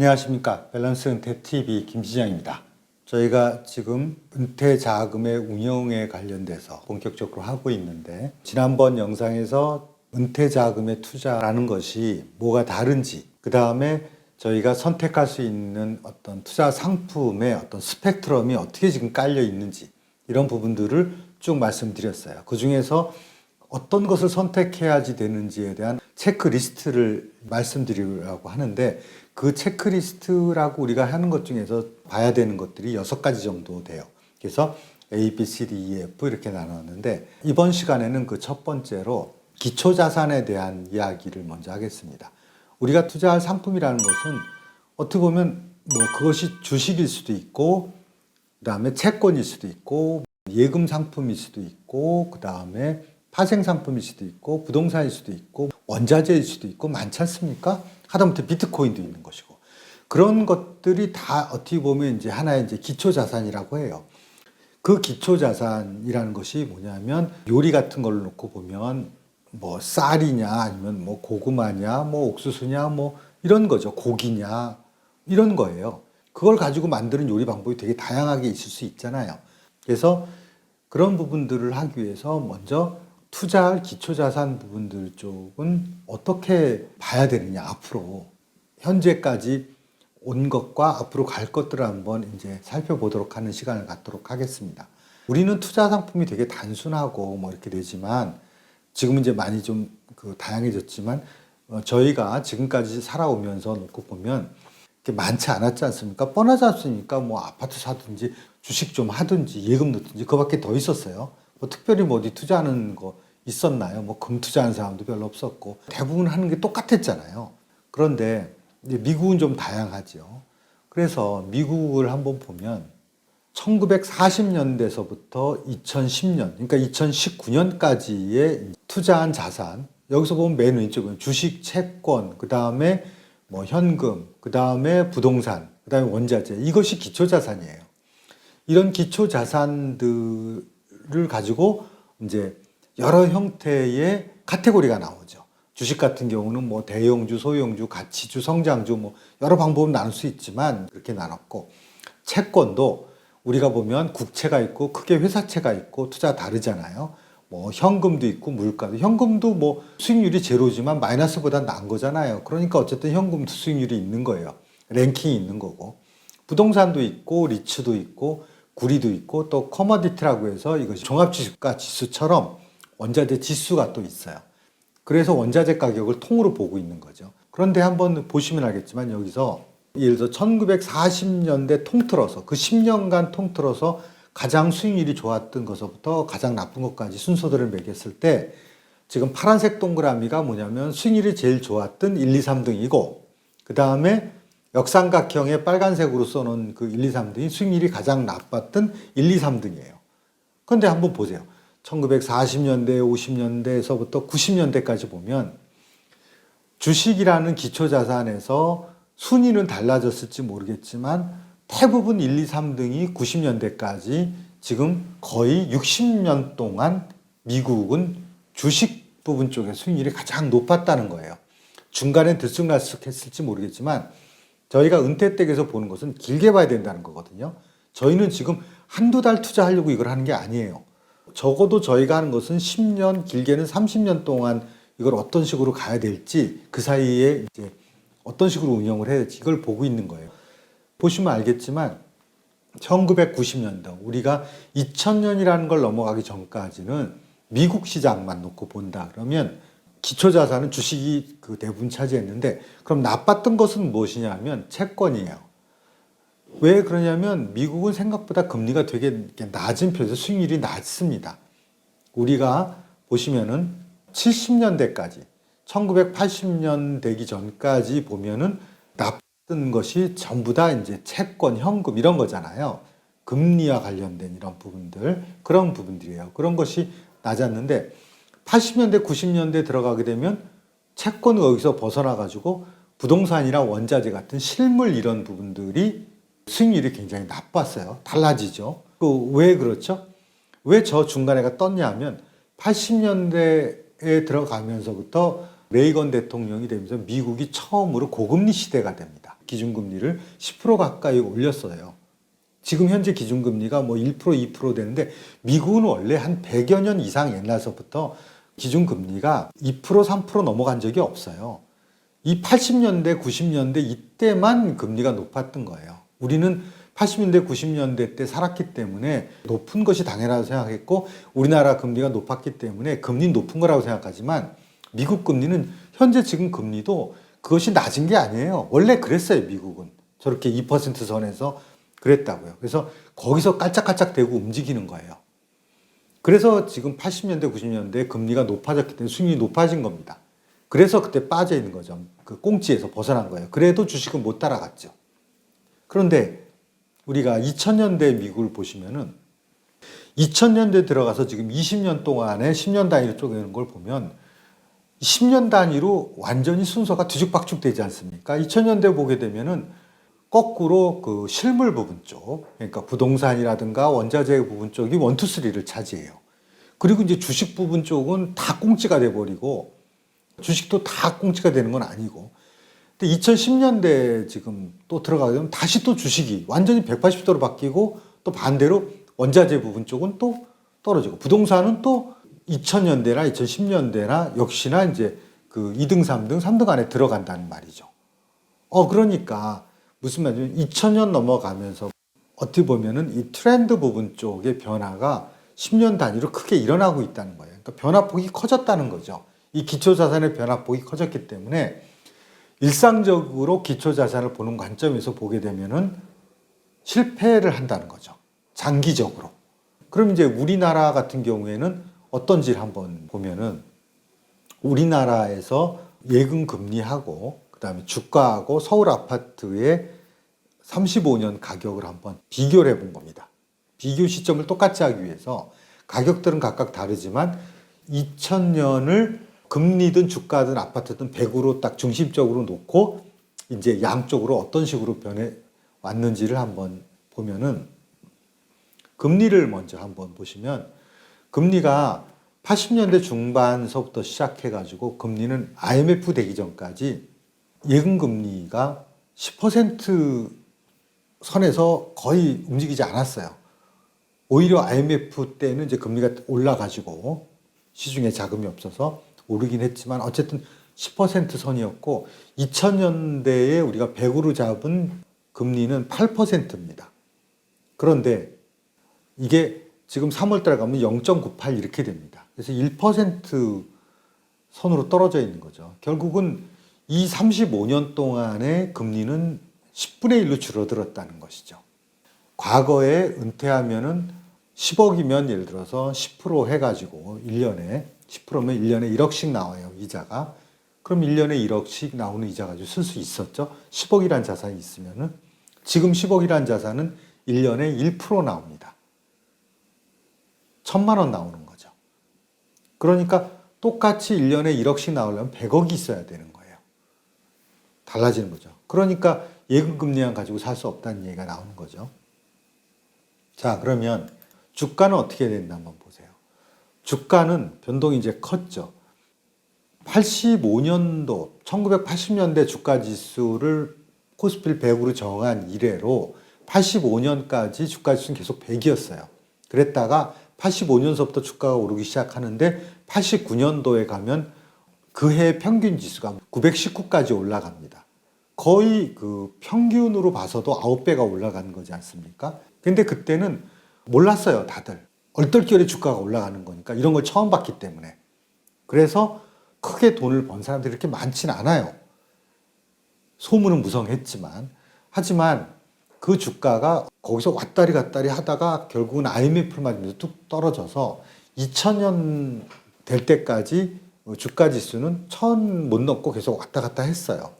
안녕하십니까 밸런스 은퇴 TV 김진영입니다. 저희가 지금 은퇴 자금의 운영에 관련돼서 본격적으로 하고 있는데 지난번 영상에서 은퇴 자금의 투자라는 것이 뭐가 다른지 그 다음에 저희가 선택할 수 있는 어떤 투자 상품의 어떤 스펙트럼이 어떻게 지금 깔려 있는지 이런 부분들을 쭉 말씀드렸어요. 그 중에서 어떤 것을 선택해야지 되는지에 대한 체크리스트를 말씀드리려고 하는데 그 체크리스트라고 우리가 하는 것 중에서 봐야 되는 것들이 여섯 가지 정도 돼요. 그래서 A, B, C, D, E, F 이렇게 나눴는데 이번 시간에는 그 첫 번째로 기초 자산에 대한 이야기를 먼저 하겠습니다. 우리가 투자할 상품이라는 것은 어떻게 보면 뭐 그것이 주식일 수도 있고 그다음에 채권일 수도 있고 예금 상품일 수도 있고 그다음에 파생 상품일 수도 있고 부동산일 수도 있고 원자재일 수도 있고 많지 않습니까? 하다못해 비트코인도 있는 것이고 그런 것들이 다 어떻게 보면 이제 하나의 이제 기초 자산이라고 해요. 그 기초 자산이라는 것이 뭐냐면 요리 같은 걸 놓고 보면 뭐 쌀이냐 아니면 뭐 고구마냐 뭐 옥수수냐 뭐 이런 거죠 고기냐 이런 거예요. 그걸 가지고 만드는 요리 방법이 되게 다양하게 있을 수 있잖아요. 그래서 그런 부분들을 하기 위해서 먼저 투자할 기초 자산 부분들 쪽은 어떻게 봐야 되느냐 앞으로 현재까지 온 것과 앞으로 갈 것들을 한번 이제 살펴보도록 하는 시간을 갖도록 하겠습니다. 우리는 투자 상품이 되게 단순하고 뭐 이렇게 되지만 지금은 이제 많이 좀 그 다양해졌지만 어, 저희가 지금까지 살아오면서 놓고 보면 이렇게 많지 않았지 않습니까? 뻔하지 않습니까? 뭐 아파트 사든지 주식 좀 하든지 예금 넣든지 그밖에 더 있었어요. 뭐 특별히 뭐 어디 투자하는 거 있었나요? 뭐 금 투자하는 사람도 별로 없었고 대부분 하는 게 똑같았잖아요. 그런데 미국은 좀 다양하죠. 그래서 미국을 한번 보면 1940년대서부터 2010년, 그러니까 2019년까지의 투자한 자산, 여기서 보면 맨 왼쪽은 주식, 채권, 그 다음에 뭐 현금, 그 다음에 부동산, 그 다음에 원자재, 이것이 기초 자산이에요. 이런 기초 자산들 을 가지고 이제 여러 형태의 카테고리가 나오죠. 주식 같은 경우는 뭐 대형주, 소형주, 가치주, 성장주 뭐 여러 방법을 나눌 수 있지만 그렇게 나눴고 채권도 우리가 보면 국채가 있고 크게 회사채가 있고 투자 다르잖아요. 뭐 현금도 있고 물가도 현금도 뭐 수익률이 제로지만 마이너스보다 나은 거잖아요. 그러니까 어쨌든 현금도 수익률이 있는 거예요. 랭킹이 있는 거고 부동산도 있고 리츠도 있고 구리도 있고 또 커머디티라고 해서 이것이 종합지수가 지수처럼 원자재 지수가 또 있어요. 그래서 원자재 가격을 통으로 보고 있는 거죠. 그런데 한번 보시면 알겠지만 여기서 예를 들어 1940년대 통틀어서 그 10년간 통틀어서 가장 수익률이 좋았던 것부터 가장 나쁜 것까지 순서들을 매겼을 때 지금 파란색 동그라미가 뭐냐면 수익률이 제일 좋았던 1, 2, 3등이고 그 다음에 역삼각형의 빨간색으로 써놓은 그 1, 2, 3등이 수익률이 가장 나빴던 1, 2, 3등이에요. 그런데 한번 보세요. 1940년대, 50년대에서부터 90년대까지 보면 주식이라는 기초 자산에서 순위는 달라졌을지 모르겠지만 대부분 1, 2, 3등이 90년대까지 지금 거의 60년 동안 미국은 주식 부분 쪽의 수익률이 가장 높았다는 거예요. 중간에 들쑥날쑥했을지 모르겠지만 저희가 은퇴 댁에서 보는 것은 길게 봐야 된다는 거거든요. 저희는 지금 한두 달 투자하려고 이걸 하는 게 아니에요. 적어도 저희가 하는 것은 10년, 길게는 30년 동안 이걸 어떤 식으로 가야 될지 그 사이에 이제 어떤 식으로 운영을 해야 될지 이걸 보고 있는 거예요. 보시면 알겠지만 1990년도 우리가 2000년이라는 걸 넘어가기 전까지는 미국 시장만 놓고 본다 그러면 기초 자산은 주식이 그 대부분 차지했는데 그럼 나빴던 것은 무엇이냐면 채권이에요. 왜 그러냐면 미국은 생각보다 금리가 되게 낮은 편에서 수익률이 낮습니다. 우리가 보시면은 70년대까지 1980년 되기 전까지 보면은 나쁜 것이 전부 다 이제 채권, 현금 이런 거잖아요. 금리와 관련된 이런 부분들 그런 부분들이에요. 그런 것이 낮았는데 80년대, 90년대 들어가게 되면 채권은 여기서 벗어나 가지고 부동산이나 원자재 같은 실물 이런 부분들이 수익률이 굉장히 나빴어요. 달라지죠. 그 왜 그렇죠? 왜 저 중간에가 떴냐면 80년대에 들어가면서부터 레이건 대통령이 되면서 미국이 처음으로 고금리 시대가 됩니다. 기준금리를 10% 가까이 올렸어요. 지금 현재 기준금리가 뭐 1% 2% 되는데 미국은 원래 한 100여 년 이상 옛날서부터 기준금리가 2% 3% 넘어간 적이 없어요. 이 80년대 90년대 이때만 금리가 높았던 거예요. 우리는 80년대 90년대 때 살았기 때문에 높은 것이 당연하다고 생각했고 우리나라 금리가 높았기 때문에 금리 높은 거라고 생각하지만 미국 금리는 현재 지금 금리도 그것이 낮은 게 아니에요. 원래 그랬어요, 미국은. 저렇게 2% 선에서 그랬다고요. 그래서 거기서 깔짝깔짝 대고 움직이는 거예요. 그래서 지금 80년대, 90년대 금리가 높아졌기 때문에 수익이 높아진 겁니다. 그래서 그때 빠져 있는 거죠. 그 꽁지에서 벗어난 거예요. 그래도 주식은 못 따라갔죠. 그런데 우리가 2000년대 미국을 보시면은 2000년대 들어가서 지금 20년 동안에 10년 단위로 쪼개는 걸 보면 10년 단위로 완전히 순서가 뒤죽박죽 되지 않습니까? 2000년대 보게 되면은 거꾸로 그 실물 부분 쪽, 그러니까 부동산이라든가 원자재 부분 쪽이 원투 쓰리를 차지해요. 그리고 이제 주식 부분 쪽은 다 꽁지가 돼버리고 주식도 다 꽁지가 되는 건 아니고. 근데 2010년대 지금 또 들어가게 되면 다시 또 주식이 완전히 180도로 바뀌고 또 반대로 원자재 부분 쪽은 또 떨어지고 부동산은 또 2000년대나 2010년대나 역시나 이제 그 2등, 3등, 3등 안에 들어간다는 말이죠. 어, 그러니까 무슨 말이냐면 2000년 넘어가면서 어떻게 보면은 이 트렌드 부분 쪽의 변화가 10년 단위로 크게 일어나고 있다는 거예요. 그러니까 변화폭이 커졌다는 거죠. 이 기초자산의 변화폭이 커졌기 때문에 일상적으로 기초자산을 보는 관점에서 보게 되면은 실패를 한다는 거죠. 장기적으로. 그럼 이제 우리나라 같은 경우에는 어떤지를 한번 보면은 우리나라에서 예금 금리하고 그다음에 주가하고 서울 아파트의 35년 가격을 한번 비교를 해본 겁니다. 비교 시점을 똑같이 하기 위해서 가격들은 각각 다르지만 2000년을 금리든 주가든 아파트든 100으로 딱 중심적으로 놓고 이제 양쪽으로 어떤 식으로 변해 왔는지를 한번 보면은 금리를 먼저 한번 보시면 금리가 80년대 중반서부터 시작해가지고 금리는 IMF 되기 전까지 예금 금리가 10% 선에서 거의 움직이지 않았어요. 오히려 IMF 때는 이제 금리가 올라가지고 시중에 자금이 없어서 오르긴 했지만 어쨌든 10% 선이었고 2000년대에 우리가 100으로 잡은 금리는 8%입니다. 그런데 이게 지금 3월 달 가면 0.98 이렇게 됩니다. 그래서 1% 선으로 떨어져 있는 거죠. 결국은 이 35년 동안의 금리는 10분의 1로 줄어들었다는 것이죠. 과거에 은퇴하면은 10억이면 예를 들어서 10% 해가지고 1년에 10%면 1년에 1억씩 나와요, 이자가. 그럼 1년에 1억씩 나오는 이자 가지고 쓸 수 있었죠. 10억이란 자산이 있으면은 지금 10억이란 자산은 1년에 1% 나옵니다. 천만 원 나오는 거죠. 그러니까 똑같이 1년에 1억씩 나오려면 100억이 있어야 되는 거예요. 달라지는 거죠. 그러니까 예금 금리만 가지고 살 수 없다는 얘기가 나오는 거죠. 자, 그러면 주가는 어떻게 된다 한번 보세요. 주가는 변동이 이제 컸죠. 85년도, 1980년대 주가 지수를 코스필 100으로 정한 이래로 85년까지 주가 지수는 계속 100이었어요. 그랬다가 85년서부터 주가가 오르기 시작하는데 89년도에 가면 그해 평균 지수가 919까지 올라갑니다. 거의 그 평균으로 봐서도 9배가 올라가는 거지 않습니까? 근데 그때는 몰랐어요, 다들. 얼떨결에 주가가 올라가는 거니까 이런 걸 처음 봤기 때문에. 그래서 크게 돈을 번 사람들이 그렇게 많지는 않아요. 소문은 무성했지만. 하지만 그 주가가 거기서 왔다리 갔다리 하다가 결국은 IMF를 맞으면서 뚝 떨어져서 2000년 될 때까지 주가 지수는 천못 넘고 계속 왔다 갔다 했어요.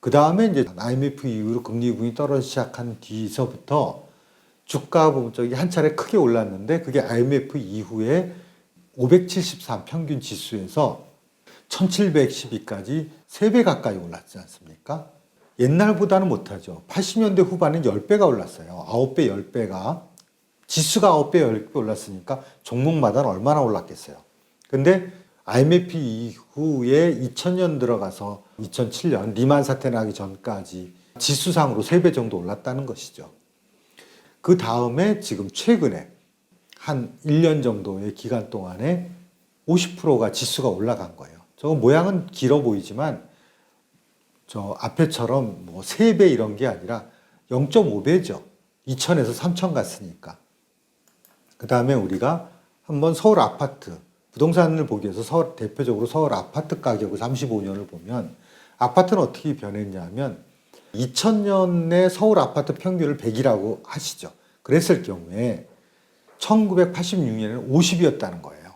그 다음에 이제 IMF 이후로 금리 부분이 떨어지기 시작한 뒤서부터 주가 부분 쪽이 한 차례 크게 올랐는데 그게 IMF 이후에 573 평균 지수에서 1712까지 3배 가까이 올랐지 않습니까? 옛날보다는 못하죠. 80년대 후반엔 10배가 올랐어요. 9배, 10배가. 지수가 9배, 10배 올랐으니까 종목마다는 얼마나 올랐겠어요. 근데 IMF 이후에 2000년 들어가서 2007년 리만 사태 나기 전까지 지수상으로 3배 정도 올랐다는 것이죠. 그 다음에 지금 최근에 한 1년 정도의 기간 동안에 50%가 지수가 올라간 거예요. 저거 모양은 길어 보이지만 저 앞에처럼 뭐 3배 이런 게 아니라 0.5배죠. 2천에서 3천 갔으니까. 그 다음에 우리가 한번 서울 아파트, 부동산을 보기 위해서 서울, 대표적으로 서울 아파트 가격을 35년을 보면 아파트는 어떻게 변했냐면 2000년에 서울 아파트 평균을 100이라고 하시죠. 그랬을 경우에 1986년에는 50이었다는 거예요.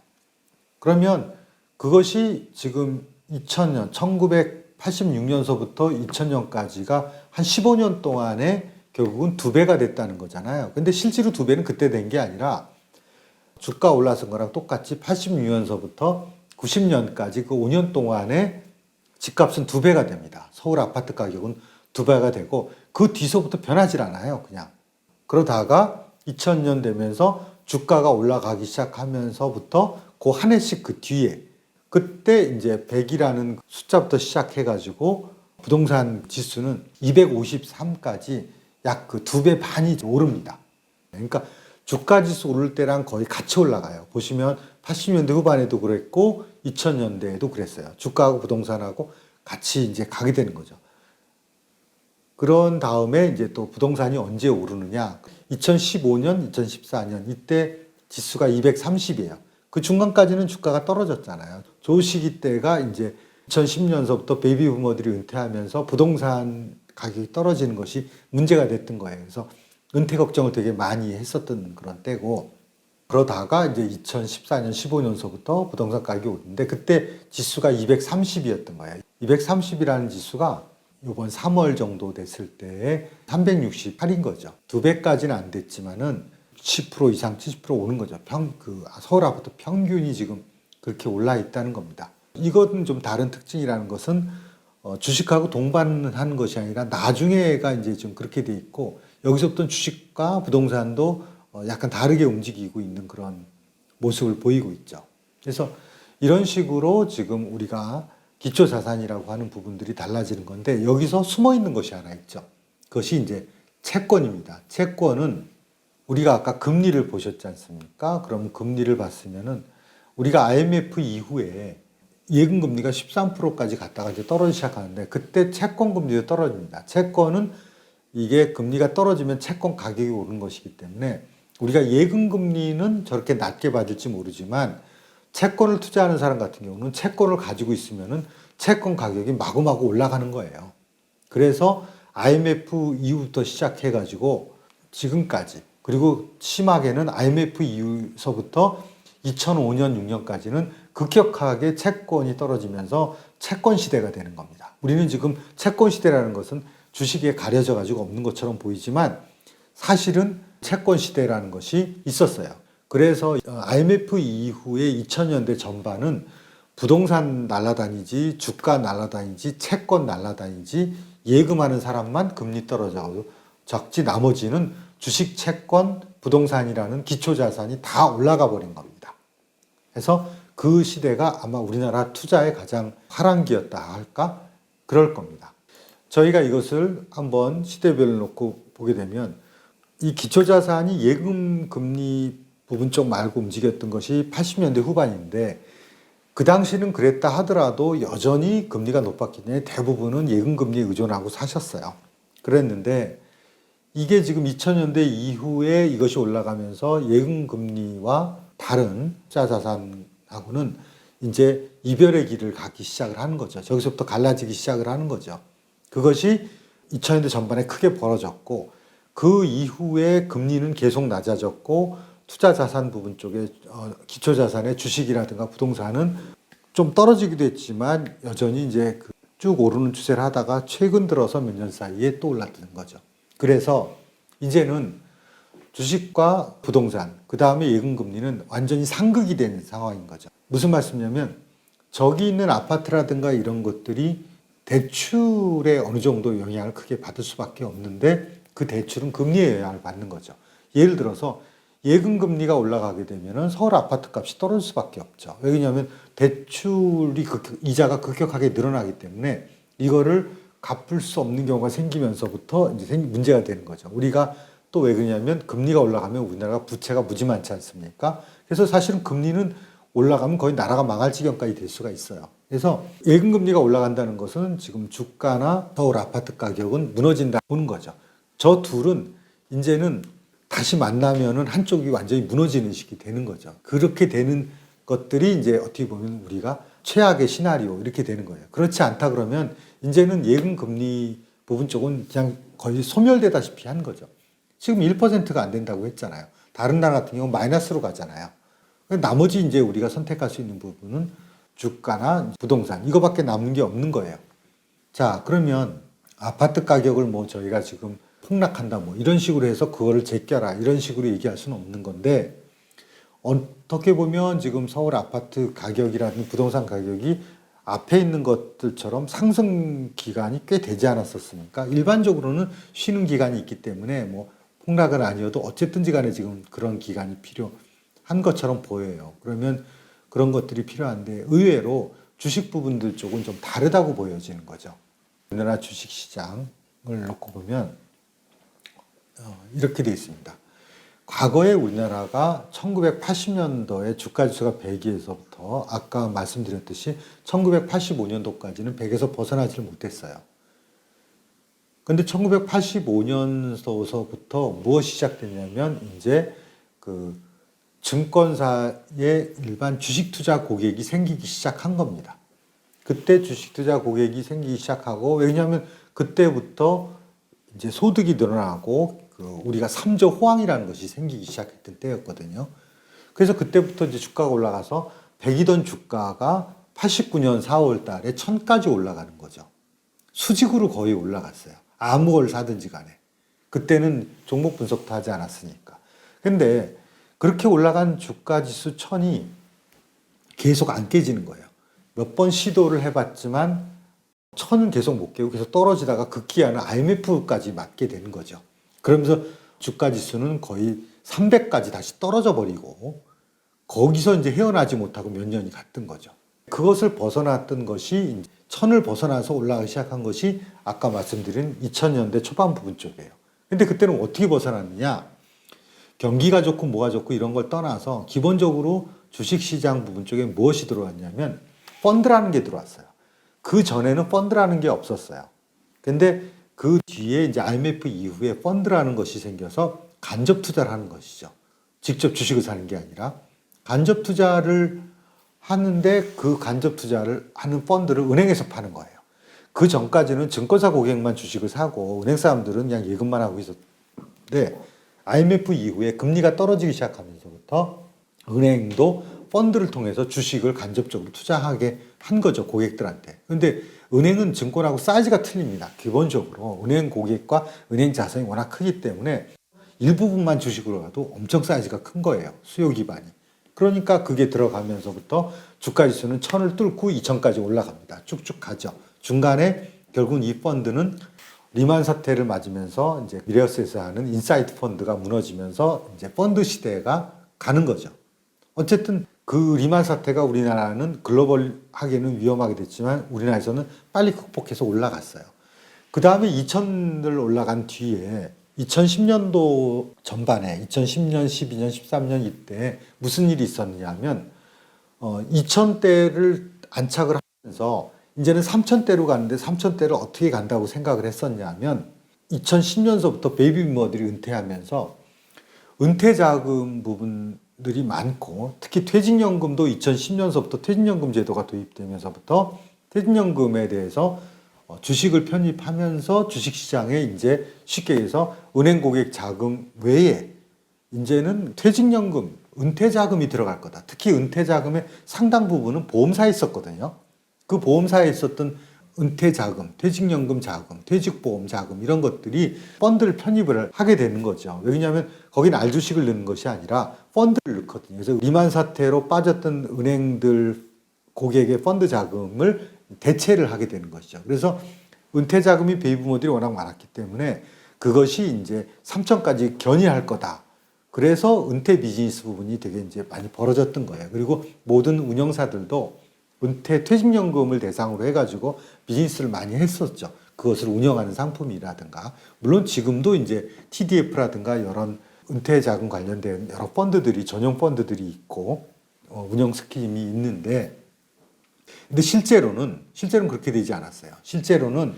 그러면 그것이 지금 2000년, 1986년서부터 2000년까지가 한 15년 동안에 결국은 두 배가 됐다는 거잖아요. 근데 실제로 두 배는 그때 된 게 아니라 주가 올라선 거랑 똑같이 86년서부터 90년까지 그 5년 동안에 집값은 두 배가 됩니다. 서울 아파트 가격은 두 배가 되고 그 뒤서부터 변하질 않아요. 그냥. 그러다가 2000년 되면서 주가가 올라가기 시작하면서부터 그 한 해씩 그 뒤에 그때 이제 100이라는 숫자부터 시작해가지고 부동산 지수는 253까지 약 그 두 배 반이 오릅니다. 그러니까 주가 지수 오를 때랑 거의 같이 올라가요. 보시면 80년대 후반에도 그랬고 2000년대에도 그랬어요. 주가하고 부동산하고 같이 이제 가게 되는 거죠. 그런 다음에 이제 또 부동산이 언제 오르느냐. 2015년, 2014년 이때 지수가 230이에요. 그 중간까지는 주가가 떨어졌잖아요. 조 시기 때가 이제 2010년서부터 베이비 부모들이 은퇴하면서 부동산 가격이 떨어지는 것이 문제가 됐던 거예요. 그래서 은퇴 걱정을 되게 많이 했었던 그런 때고 그러다가 이제 2014년, 15년서부터 부동산 가격이 오르는데 그때 지수가 230이었던 거예요. 230이라는 지수가 이번 3월 정도 됐을 때에 368인 거죠. 두 배까지는 안 됐지만은 10% 이상 70% 오는 거죠. 평, 그 서울 아파트 평균이 지금 그렇게 올라 있다는 겁니다. 이것은 좀 다른 특징이라는 것은 어, 주식하고 동반하는 것이 아니라 나중에가 이제 좀 그렇게 돼 있고 여기서부터 주식과 부동산도 어, 약간 다르게 움직이고 있는 그런 모습을 보이고 있죠. 그래서 이런 식으로 지금 우리가 기초 자산이라고 하는 부분들이 달라지는 건데 여기서 숨어 있는 것이 하나 있죠. 그것이 이제 채권입니다. 채권은 우리가 아까 금리를 보셨지 않습니까? 그럼 금리를 봤으면은 우리가 IMF 이후에 예금 금리가 13%까지 갔다가 이제 떨어지기 시작하는데 그때 채권 금리도 떨어집니다. 채권은 이게 금리가 떨어지면 채권 가격이 오르는 것이기 때문에 우리가 예금 금리는 저렇게 낮게 받을지 모르지만 채권을 투자하는 사람 같은 경우는 채권을 가지고 있으면은 채권 가격이 마구마구 올라가는 거예요. 그래서 IMF 이후부터 시작해 가지고 지금까지 그리고 심하게는 IMF 이후서부터 2005년 6년까지는 급격하게 채권이 떨어지면서 채권 시대가 되는 겁니다. 우리는 지금 채권 시대라는 것은 주식에 가려져 가지고 없는 것처럼 보이지만 사실은 채권 시대라는 것이 있었어요. 그래서 IMF 이후에 2000년대 전반은 부동산 날라다니지 주가 날라다니지 채권 날라다니지 예금하는 사람만 금리 떨어져가지고 적지 나머지는 주식 채권 부동산이라는 기초 자산이 다 올라가 버린 겁니다. 그래서 그 시대가 아마 우리나라 투자의 가장 화랑기였다 할까 그럴 겁니다. 저희가 이것을 한번 시대별로 놓고 보게 되면 이 기초 자산이 예금 금리 부분 쪽 말고 움직였던 것이 80년대 후반인데 그 당시는 그랬다 하더라도 여전히 금리가 높았기 때문에 대부분은 예금 금리에 의존하고 사셨어요. 그랬는데 이게 지금 2000년대 이후에 이것이 올라가면서 예금 금리와 다른 투자 자산하고는 이제 이별의 길을 가기 시작을 하는 거죠. 저기서부터 갈라지기 시작을 하는 거죠. 그것이 2000년대 전반에 크게 벌어졌고 그 이후에 금리는 계속 낮아졌고 투자 자산 부분 쪽에 어, 기초 자산의 주식이라든가 부동산은 좀 떨어지기도 했지만 여전히 이제 그 쭉 오르는 추세를 하다가 최근 들어서 몇 년 사이에 또 올랐다는 거죠. 그래서 이제는 주식과 부동산, 그 다음에 예금 금리는 완전히 상극이 된 상황인 거죠. 무슨 말씀이냐면 저기 있는 아파트라든가 이런 것들이 대출에 어느 정도 영향을 크게 받을 수밖에 없는데 그 대출은 금리에 영향을 받는 거죠. 예를 들어서 예금 금리가 올라가게 되면은 서울 아파트 값이 떨어질 수밖에 없죠. 왜냐하면 대출이 극, 이자가 급격하게 늘어나기 때문에 이거를 갚을 수 없는 경우가 생기면서부터 이제 생- 문제가 되는 거죠. 우리가 또 왜 그러냐면 금리가 올라가면 우리나라가 부채가 무지 많지 않습니까? 그래서 사실은 금리는 올라가면 거의 나라가 망할 지경까지 될 수가 있어요. 그래서 예금 금리가 올라간다는 것은 지금 주가나 서울 아파트 가격은 무너진다 보는 거죠. 저 둘은 이제는 다시 만나면은 한쪽이 완전히 무너지는 식이 되는 거죠. 그렇게 되는 것들이 이제 어떻게 보면 우리가 최악의 시나리오 이렇게 되는 거예요. 그렇지 않다 그러면 이제는 예금 금리 부분 쪽은 그냥 거의 소멸되다시피 한 거죠. 지금 1%가 안 된다고 했잖아요. 다른 나라 같은 경우는 마이너스로 가잖아요. 나머지 이제 우리가 선택할 수 있는 부분은 주가나 부동산 이거밖에 남는 게 없는 거예요. 자, 그러면 아파트 가격을 뭐 저희가 지금 폭락한다 뭐 이런 식으로 해서 그거를 제껴라 이런 식으로 얘기할 수는 없는 건데 어떻게 보면 지금 서울 아파트 가격이라든지 부동산 가격이 앞에 있는 것들처럼 상승 기간이 꽤 되지 않았었습니까? 일반적으로는 쉬는 기간이 있기 때문에 뭐 폭락은 아니어도 어쨌든지 간에 지금 그런 기간이 필요한 것처럼 보여요. 그러면 그런 것들이 필요한데 의외로 주식 부분들 쪽은 좀 다르다고 보여지는 거죠. 우리나라 주식 시장을 놓고 보면 어, 이렇게 돼 있습니다. 과거에 우리나라가 1980년도에 주가 지수가 100에서부터 아까 말씀드렸듯이 1985년도까지는 100에서 벗어나지를 못했어요. 근데 1985년서부터 무엇이 시작됐냐면 이제 그 증권사의 일반 주식 투자 고객이 생기기 시작한 겁니다. 그때 주식 투자 고객이 생기기 시작하고 왜냐하면 그때부터 이제 소득이 늘어나고 그 우리가 삼조 호황이라는 것이 생기기 시작했던 때였거든요. 그래서 그때부터 이제 주가가 올라가서 100이던 주가가 89년 4월 달에 1000까지 올라가는 거죠. 수직으로 거의 올라갔어요. 아무 걸 사든지 간에. 그때는 종목 분석도 하지 않았으니까. 근데 그렇게 올라간 주가 지수 1000이 계속 안 깨지는 거예요. 몇 번 시도를 해봤지만 천은 계속 못 깨고 계속 떨어지다가 극기야는 IMF까지 맞게 되는 거죠. 그러면서 주가 지수는 거의 300까지 다시 떨어져 버리고 거기서 이제 헤어나지 못하고 몇 년이 갔던 거죠. 그것을 벗어났던 것이 천을 벗어나서 올라가기 시작한 것이 아까 말씀드린 2000년대 초반 부분 쪽이에요. 근데 그때는 어떻게 벗어났느냐? 경기가 좋고 뭐가 좋고 이런 걸 떠나서 기본적으로 주식시장 부분 쪽에 무엇이 들어왔냐면 펀드라는 게 들어왔어요. 그 전에는 펀드라는 게 없었어요. 근데 그 뒤에 이제 IMF 이후에 펀드라는 것이 생겨서 간접 투자를 하는 것이죠. 직접 주식을 사는 게 아니라 간접 투자를 하는데 그 간접 투자를 하는 펀드를 은행에서 파는 거예요. 그 전까지는 증권사 고객만 주식을 사고 은행 사람들은 그냥 예금만 하고 있었는데 IMF 이후에 금리가 떨어지기 시작하면서부터 은행도 펀드를 통해서 주식을 간접적으로 투자하게 한 거죠 고객들한테. 근데 은행은 증권하고 사이즈가 틀립니다. 기본적으로 은행 고객과 은행 자산이 워낙 크기 때문에 일부분만 주식으로 가도 엄청 사이즈가 큰 거예요. 수요 기반이. 그러니까 그게 들어가면서부터 주가 지수는 천을 뚫고 2천까지 올라갑니다. 쭉쭉 가죠. 중간에 결국은 이 펀드는 리만 사태를 맞으면서 이제 미래어셋에서 하는 인사이트 펀드가 무너지면서 이제 펀드 시대가 가는 거죠. 어쨌든 그 리만 사태가 우리나라는 글로벌하게는 위험하게 됐지만 우리나라에서는 빨리 극복해서 올라갔어요. 그 다음에 2000을 올라간 뒤에 2010년도 전반에 2010년, 12년, 13년 이때 무슨 일이 있었느냐 하면 어, 2000대를 안착을 하면서 이제는 3000대로 가는데 3000대를 어떻게 간다고 생각을 했었냐면 2010년서부터 베이비부머들이 은퇴하면서 은퇴 자금 부분 들이 많고 특히 퇴직연금도 2010년서부터 퇴직연금 제도가 도입되면서부터 퇴직연금에 대해서 어, 주식을 편입하면서 주식시장에 이제 쉽게 해서 은행 고객 자금 외에 이제는 퇴직연금, 은퇴자금이 들어갈 거다. 특히 은퇴자금의 상당 부분은 보험사에 있었거든요. 그 보험사에 있었던 은퇴 자금, 퇴직연금 자금, 퇴직보험 자금 이런 것들이 펀드를 편입을 하게 되는 거죠. 왜냐하면 거기는 알주식을 넣는 것이 아니라 펀드를 넣거든요. 그래서 리만 사태로 빠졌던 은행들 고객의 펀드 자금을 대체를 하게 되는 것이죠. 그래서 은퇴 자금이 베이브모들이 워낙 많았기 때문에 그것이 이제 3천까지 견인할 거다. 그래서 은퇴 비즈니스 부분이 되게 이제 많이 벌어졌던 거예요. 그리고 모든 운영사들도 은퇴 퇴직연금을 대상으로 해가지고 비즈니스를 많이 했었죠. 그것을 운영하는 상품이라든가 물론 지금도 이제 TDF라든가 이런 은퇴 자금 관련된 여러 펀드들이 전용 펀드들이 있고 어, 운영 스की임이 있는데 근데 실제로는 실제로는 그렇게 되지 않았어요. 실제로는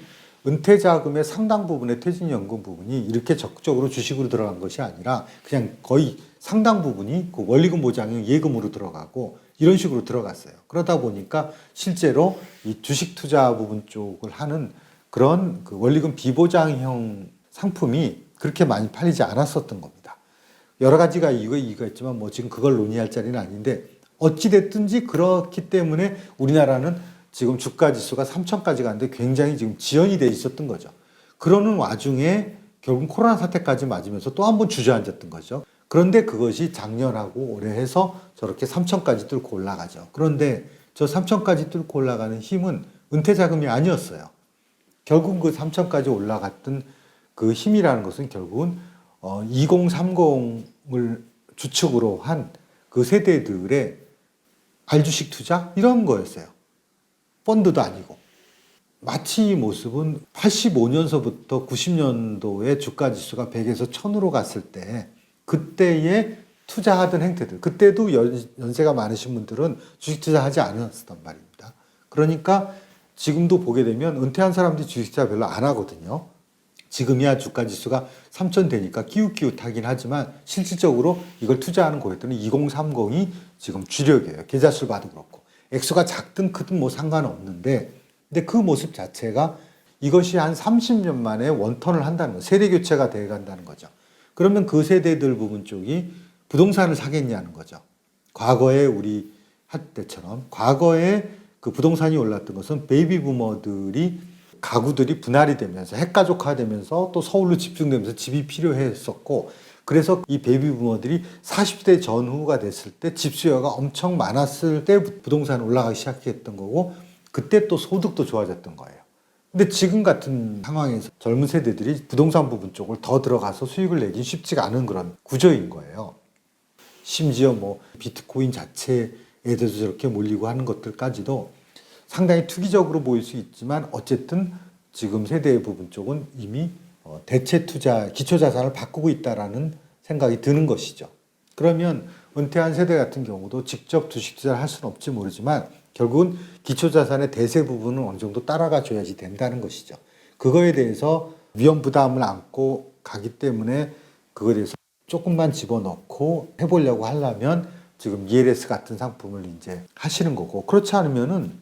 은퇴 자금의 상당 부분의 퇴직연금 부분이 이렇게 적극적으로 주식으로 들어간 것이 아니라 그냥 거의 상당 부분이 그 원리금 보장형 예금으로 들어가고 이런 식으로 들어갔어요. 그러다 보니까 실제로 이 주식 투자 부분 쪽을 하는 그런 그 원리금 비보장형 상품이 그렇게 많이 팔리지 않았었던 겁니다. 여러 가지가 이거 이거 있지만 뭐 지금 그걸 논의할 자리는 아닌데 어찌 됐든지 그렇기 때문에 우리나라는 지금 주가 지수가 3천까지 갔는데 굉장히 지금 지연이 돼 있었던 거죠. 그러는 와중에 결국 코로나 사태까지 맞으면서 또 한 번 주저앉았던 거죠. 그런데 그것이 작년하고 올해 해서 저렇게 3천까지 뚫고 올라가죠. 그런데 저 3천까지 뚫고 올라가는 힘은 은퇴 자금이 아니었어요. 결국 그 3천까지 올라갔던 그 힘이라는 것은 결국은 어, 2030을 주축으로 한 그 세대들의 알주식 투자 이런 거였어요. 펀드도 아니고. 마치 이 모습은 85년서부터 90년도에 주가 지수가 100에서 1000으로 갔을 때 그때에 투자하던 행태들 그때도 연, 연세가 많으신 분들은 주식 투자하지 않았단 말입니다. 그러니까 지금도 보게 되면 은퇴한 사람들이 주식 투자 별로 안 하거든요. 지금이야 주가 지수가 3천 되니까 기웃기웃하긴 하지만 실질적으로 이걸 투자하는 고객들은 2030이 지금 주력이에요. 계좌수 봐도 그렇고 액수가 작든 크든 뭐 상관없는데 근데 그 모습 자체가 이것이 한 30년 만에 원턴을 한다는 거 세대 교체가 돼 간다는 거죠. 그러면 그 세대들 부분 쪽이 부동산을 사겠냐는 거죠. 과거에 우리 할 때처럼 과거에 그 부동산이 올랐던 것은 베이비 부머들이 가구들이 분할이 되면서 핵가족화 되면서 또 서울로 집중되면서 집이 필요했었고 그래서 이 베이비 부머들이 40대 전후가 됐을 때 집 수요가 엄청 많았을 때 부동산 올라가기 시작했던 거고 그때 또 소득도 좋아졌던 거예요. 근데 지금 같은 상황에서 젊은 세대들이 부동산 부분 쪽을 더 들어가서 수익을 내기 쉽지가 않은 그런 구조인 거예요. 심지어 뭐 비트코인 자체에 대해서 저렇게 몰리고 하는 것들까지도 상당히 투기적으로 보일 수 있지만 어쨌든 지금 세대의 부분 쪽은 이미 어, 대체 투자, 기초 자산을 바꾸고 있다라는 생각이 드는 것이죠. 그러면 은퇴한 세대 같은 경우도 직접 주식 투자를 할 수는 없지 모르지만 결국은 기초 자산의 대세 부분은 어느 정도 따라가 줘야지 된다는 것이죠. 그거에 대해서 위험 부담을 안고 가기 때문에 그거에 대해서 조금만 집어넣고 해보려고 하려면 지금 ELS 같은 상품을 이제 하시는 거고 그렇지 않으면은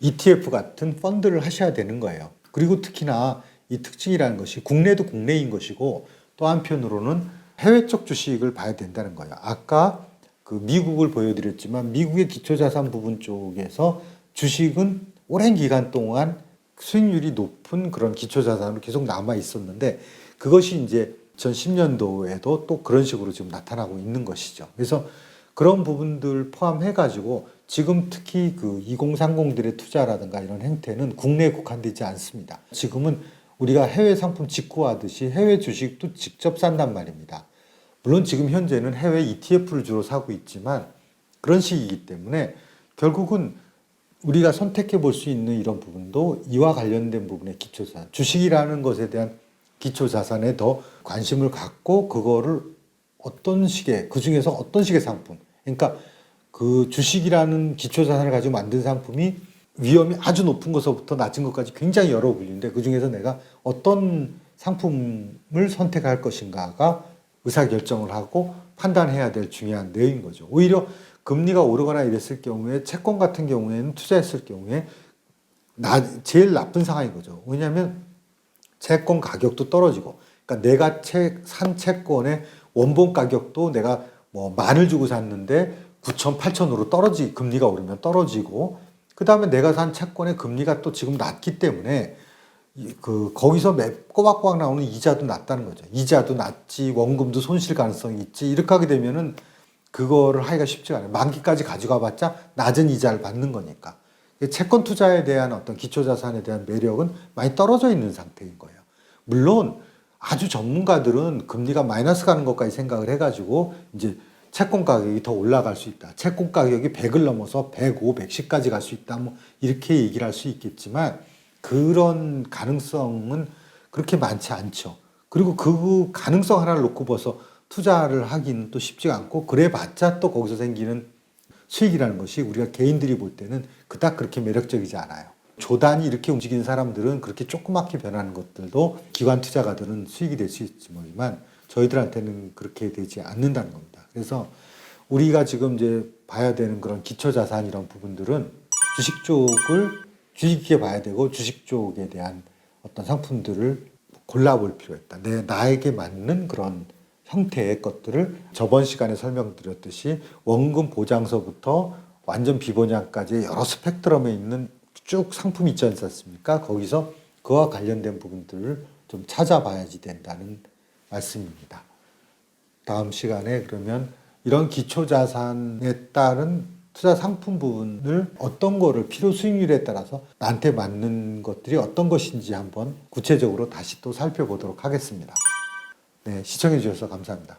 ETF 같은 펀드를 하셔야 되는 거예요. 그리고 특히나 이 특징이라는 것이 국내도 국내인 것이고 또 한편으로는 해외 쪽 주식을 봐야 된다는 거예요. 아까 그 미국을 보여드렸지만 미국의 기초자산 부분 쪽에서 주식은 오랜 기간 동안 수익률이 높은 그런 기초자산으로 계속 남아 있었는데 그것이 이제 2010년도에도 또 그런 식으로 지금 나타나고 있는 것이죠. 그래서 그런 부분들 포함해 가지고 지금 특히 그 2030들의 투자라든가 이런 행태는 국내에 국한되지 않습니다. 지금은 우리가 해외 상품 직구하듯이 해외 주식도 직접 산단 말입니다. 물론 지금 현재는 해외 ETF를 주로 사고 있지만 그런 시기이기 때문에 결국은 우리가 선택해 볼 수 있는 이런 부분도 이와 관련된 부분의 기초자산, 주식이라는 것에 대한 기초자산에 더 관심을 갖고 그거를 어떤 식의 그 중에서 어떤 식의 상품, 그러니까 그 주식이라는 기초자산을 가지고 만든 상품이 위험이 아주 높은 것부터 낮은 것까지 굉장히 여러 분류인데 그 중에서 내가 어떤 상품을 선택할 것인가가 의사결정을 하고 판단해야 될 중요한 내용인 거죠. 오히려 금리가 오르거나 이랬을 경우에 채권 같은 경우에는 투자했을 경우에 나, 제일 나쁜 상황인 거죠. 왜냐하면 채권 가격도 떨어지고, 그러니까 내가 채, 산 채권의 원본 가격도 내가 뭐 만을 주고 샀는데 9천, 8천으로 떨어지, 금리가 오르면 떨어지고, 그 다음에 내가 산 채권의 금리가 또 지금 낮기 때문에 그 거기서 매 꼬박꼬박 나오는 이자도 낮다는 거죠. 이자도 낮지, 원금도 손실 가능성이 있지. 이렇게 하게 되면은 그거를 하기가 쉽지가 않아요. 만기까지 가져가봤자 낮은 이자를 받는 거니까. 채권 투자에 대한 어떤 기초자산에 대한 매력은 많이 떨어져 있는 상태인 거예요. 물론 아주 전문가들은 금리가 마이너스 가는 것까지 생각을 해가지고 이제 채권 가격이 더 올라갈 수 있다. 채권 가격이 100을 넘어서 105, 110까지 갈 수 있다. 뭐 이렇게 얘기를 할 수 있겠지만 그런 가능성은 그렇게 많지 않죠. 그리고 그 가능성 하나를 놓고 벌써 투자를 하기는 또 쉽지가 않고 그래봤자 또 거기서 생기는 수익이라는 것이 우리가 개인들이 볼 때는 그닥 그렇게 매력적이지 않아요. 조단이 이렇게 움직이는 사람들은 그렇게 조그맣게 변하는 것들도 기관 투자가들은 수익이 될 수 있지만 저희들한테는 그렇게 되지 않는다는 겁니다. 그래서 우리가 지금 이제 봐야 되는 그런 기초 자산 이런 부분들은 주식 쪽을 주의 깊게 봐야 되고 주식 쪽에 대한 어떤 상품들을 골라볼 필요가 있다. 내 나에게 맞는 그런 형태의 것들을 저번 시간에 설명드렸듯이 원금 보장서부터 완전 비보장까지 여러 스펙트럼에 있는 쭉 상품이 있지 않습니까? 거기서 그와 관련된 부분들을 좀 찾아봐야지 된다는 말씀입니다. 다음 시간에 그러면 이런 기초 자산에 따른 투자 상품 부분을 어떤 거를 필요 수익률에 따라서 나한테 맞는 것들이 어떤 것인지 한번 구체적으로 다시 또 살펴보도록 하겠습니다. 네, 시청해 주셔서 감사합니다.